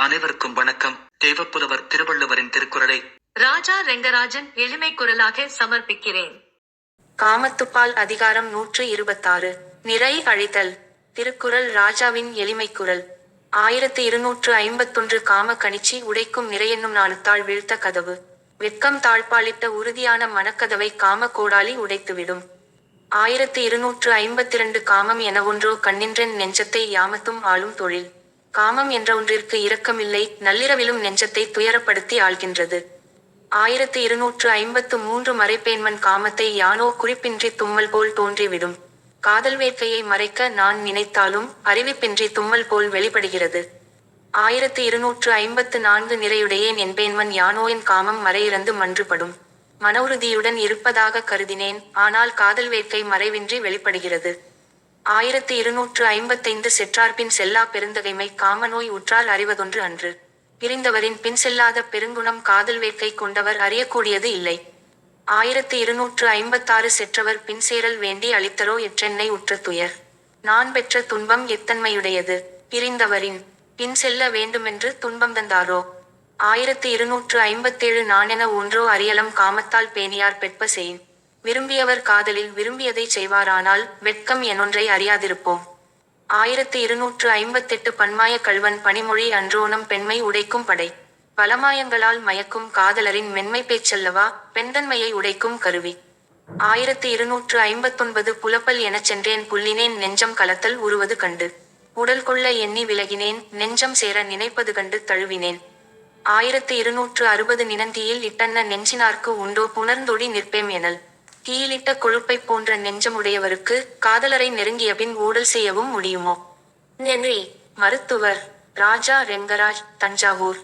அனைவருக்கும் வணக்கம். தேவப்புலவர் திருவள்ளுவரின் திருக்குறளை ராஜா ரெங்கராஜன் எளிமை குரலாக சமர்ப்பிக்கிறேன். காமத்துப்பால் அதிகாரம் நூற்று இருபத்தாறு. நிறை அழித்தல். திருக்குறள் ராஜாவின் எளிமை குரல். ஆயிரத்து இருநூற்று ஐம்பத்தொன்று காம கணிச்சி உடைக்கும் நிறையென்னும் நாளுத்தாள் வீழ்த்த கதவு. வெட்கம் தாழ்பாலிட்ட உறுதியான மனக்கதவை காம கோடாலி உடைத்துவிடும். ஆயிரத்து இருநூற்று ஐம்பத்திரண்டு காமம் என ஒன்றோ கண்ணின்றன் நெஞ்சத்தை யாமத்தும் ஆளும் தொழில். காமம் என்ற ஒன்றிற்கு இரக்கமில்லை நள்ளிரவிலும் நெஞ்சத்தை துயரப்படுத்தி ஆள்கின்றது. ஆயிரத்து இருநூற்று ஐம்பத்து மூன்று மறைப்பேன்மன் காமத்தை யானோ குறிப்பின்றி தும்மல் போல் தோன்றிவிடும். காதல் வேட்கையை மறைக்க நான் நினைத்தாலும் அறிவிப்பின்றி தும்மல் போல் வெளிப்படுகிறது. ஆயிரத்து இருநூற்று ஐம்பத்து நான்கு நிறையுடையேன் என்பேன்மன் யானோயின் காமம் மறையிறந்து மன்றுபடும். மன உறுதியுடன் இருப்பதாக கருதினேன் ஆனால் காதல் வேட்கை மறைவின்றி வெளிப்படுகிறது. ஆயிரத்து இருநூற்று ஐம்பத்தைந்து செற்றார்பின் செல்லா பெருந்தகைமை காமநோய் உற்றால் அறிவதொன்று அன்று. பிரிந்தவரின் பின் செல்லாத பெருங்குணம் காதல் வேட்கை கொண்டவர் அறியக்கூடியது இல்லை. ஆயிரத்து இருநூற்று ஐம்பத்தாறு செற்றவர் பின் சேரல் வேண்டி அளித்தரோ எற்றென்னை உற்ற துயர். நான் பெற்ற துன்பம் எத்தன்மையுடையது? பிரிந்தவரின் பின் செல்ல வேண்டுமென்று துன்பம் தந்தாரோ? ஆயிரத்து இருநூற்று ஐம்பத்தேழு நானென ஒன்றோ அறியலம் காமத்தால் பேணியார் பெற்ப செயின் விரும்பியவர் காதலில் விரும்பியதை செய்வாரானால் வெட்கம் எனொன்றை அறியாதிருப்போம். ஆயிரத்து இருநூற்று ஐம்பத்தெட்டு பன்மாய கள்வன் பனிமொழி அன்றோனம் பெண்மை உடைக்கும் படை. பலமாயங்களால் மயக்கும் காதலரின் மென்மை பேச்சல்லவா? பெண்தன்மையை உடைக்கும் கருவி. ஆயிரத்து இருநூற்று ஐம்பத்தொன்பது புலப்பல் எனச் சென்றேன் புல்லினேன் நெஞ்சம் கலத்தல் உருவது கண்டு. உடல் கொள்ள எண்ணி விலகினேன் நெஞ்சம் சேர நினைப்பது கண்டு தழுவினேன். ஆயிரத்து இருநூற்று அறுபது நினந்தியில் இட்டன்ன நெஞ்சினார்க்கு உண்டோ புணர்ந்தொடி நிற்பேம் எனல். தீயிலிட்ட கொழுப்பைப் போன்ற நெஞ்சமுடையவருக்கு காதலரை நெருங்கிய பின் ஊடல் செய்யவும் முடியுமோ? நன்றி. மருத்துவர் ராஜா ரெங்கராஜ் தஞ்சாவூர்.